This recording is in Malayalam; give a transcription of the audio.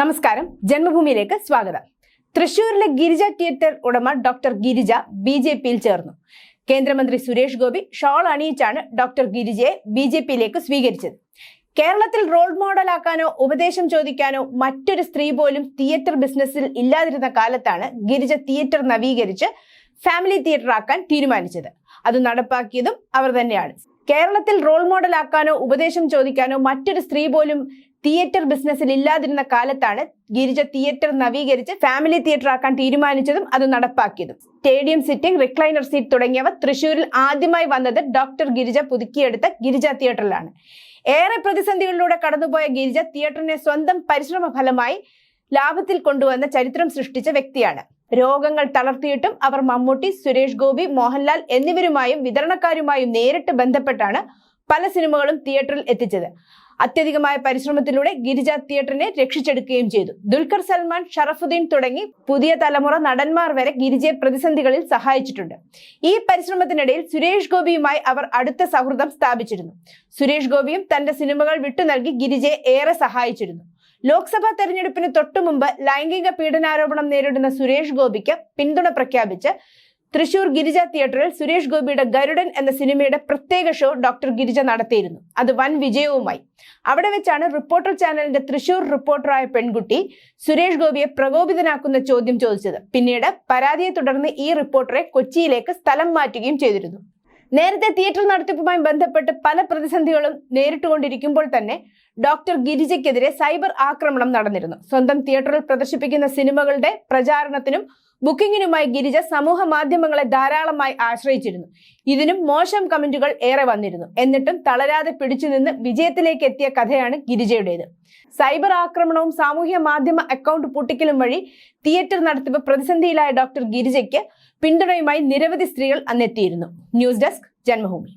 നമസ്കാരം. ജന്മഭൂമിയിലേക്ക് സ്വാഗതം. തൃശൂരിലെ ഗിരിജ തിയേറ്റർ ഉടമ ഡോക്ടർ ഗിരിജ ബി ജെ പിയിൽ ചേർന്നു. കേന്ദ്രമന്ത്രി സുരേഷ് ഗോപി ഷോൾ അണിയിച്ചാണ് ഡോക്ടർ ഗിരിജയെ ബി ജെ പിയിലേക്ക് സ്വീകരിച്ചത്. കേരളത്തിൽ റോൾ മോഡലാക്കാനോ ഉപദേശം ചോദിക്കാനോ മറ്റൊരു സ്ത്രീ പോലും തിയേറ്റർ ബിസിനസ്സിൽ ഇല്ലാതിരുന്ന കാലത്താണ് ഗിരിജ തിയേറ്റർ നവീകരിച്ച് ഫാമിലി തിയേറ്റർ ആക്കാൻ തീരുമാനിച്ചത്. അത് നടപ്പാക്കിയതും അവർ തന്നെയാണ്. കേരളത്തിൽ റോൾ മോഡലാക്കാനോ ഉപദേശം ചോദിക്കാനോ മറ്റൊരു സ്ത്രീ പോലും തിയേറ്റർ ബിസിനസ്സിൽ ഇല്ലാതിരുന്ന കാലത്താണ് ഗിരിജ തിയേറ്റർ നവീകരിച്ച് ഫാമിലി തിയേറ്റർ ആക്കാൻ തീരുമാനിച്ചതും അത് നടപ്പാക്കിയതും. സ്റ്റേഡിയം സിറ്റിംഗ് റിക്ലൈനർ സീറ്റ് തുടങ്ങിയവ തൃശൂരിൽ ആദ്യമായി വന്നത് ഡോക്ടർ ഗിരിജ പുതുക്കിയെടുത്ത ഗിരിജ തിയേറ്ററിലാണ്. ഏറെ പ്രതിസന്ധികളിലൂടെ കടന്നുപോയ ഗിരിജ തിയേറ്ററിനെ സ്വന്തം പരിശ്രമ ഫലമായി ലാഭത്തിൽ കൊണ്ടുവന്ന ചരിത്രം സൃഷ്ടിച്ച വ്യക്തിയാണ്. രോഗങ്ങൾ തളർത്തിയിട്ടും അവർ മമ്മൂട്ടി സുരേഷ് ഗോപി മോഹൻലാൽ എന്നിവരുമായും വിതരണക്കാരുമായും നേരിട്ട് ബന്ധപ്പെട്ടാണ് പല സിനിമകളും തിയേറ്ററിൽ എത്തിച്ചത്. അത്യധികമായ പരിശ്രമത്തിലൂടെ ഗിരിജ തിയേറ്ററിനെ രക്ഷിച്ചെടുക്കുകയും ചെയ്തു. ദുൽഖർ സൽമാൻ ഷറഫുദ്ദീൻ തുടങ്ങി പുതിയ തലമുറ നടന്മാർ വരെ ഗിരിജയെ പ്രതിസന്ധികളിൽ സഹായിച്ചിട്ടുണ്ട്. ഈ പരിശ്രമത്തിനിടയിൽ സുരേഷ് ഗോപിയുമായി അവർ അടുത്ത സൗഹൃദം സ്ഥാപിച്ചിരുന്നു. സുരേഷ് ഗോപിയും തന്റെ സിനിമകൾ വിട്ടു നൽകി ഗിരിജയെ ഏറെ സഹായിച്ചിരുന്നു. ലോക്സഭാ തെരഞ്ഞെടുപ്പിന് തൊട്ടുമുമ്പ് ലൈംഗിക പീഡനാരോപണം നേരിടുന്ന സുരേഷ് ഗോപിക്ക് പിന്തുണ പ്രഖ്യാപിച്ച് തൃശൂർ ഗിരിജ തിയേറ്ററിൽ സുരേഷ് ഗോപിയുടെ ഗരുഡൻ എന്ന സിനിമയുടെ പ്രത്യേക ഷോ ഡോക്ടർ ഗിരിജ നടത്തിയിരുന്നു. അത് വൻ വിജയവുമായി. അവിടെ വെച്ചാണ് റിപ്പോർട്ടർ ചാനലിന്റെ തൃശൂർ റിപ്പോർട്ടറായ പെൺകുട്ടി സുരേഷ് ഗോപിയെ പ്രകോപിതനാക്കുന്ന ചോദ്യം ചോദിച്ചത്. പിന്നീട് പരാതിയെ തുടർന്ന് ഈ റിപ്പോർട്ടറെ കൊച്ചിയിലേക്ക് സ്ഥലം മാറ്റുകയും ചെയ്തിരുന്നു. നേരത്തെ തിയേറ്റർ നടത്തിപ്പുമായി ബന്ധപ്പെട്ട് പല പ്രതിസന്ധികളും നേരിട്ടുകൊണ്ടിരിക്കുമ്പോൾ തന്നെ ഡോക്ടർ ഗിരിജയ്ക്കെതിരെ സൈബർ ആക്രമണം നടന്നിരുന്നു. സ്വന്തം തിയേറ്ററിൽ പ്രദർശിപ്പിക്കുന്ന സിനിമകളുടെ പ്രചാരണത്തിനും ബുക്കിങ്ങിനുമായി ഗിരിജ സമൂഹ മാധ്യമങ്ങളെ ധാരാളമായി ആശ്രയിച്ചിരുന്നു. ഇതിനും മോശം കമന്റുകൾ ഏറെ വന്നിരുന്നു. എന്നിട്ടും തളരാതെ പിടിച്ചു നിന്ന് വിജയത്തിലേക്ക് എത്തിയ കഥയാണ് ഗിരിജയുടേത്. സൈബർ ആക്രമണവും സാമൂഹ്യ മാധ്യമ അക്കൗണ്ട് പൊട്ടിക്കലും വഴി തിയേറ്റർ നടത്തിപ്പ് പ്രതിസന്ധിയിലായ ഡോക്ടർ ഗിരിജയ്ക്ക് പിന്തുണയുമായി നിരവധി സ്ത്രീകൾ അന്നെത്തിയിരുന്നു. News desk Janmabhumi.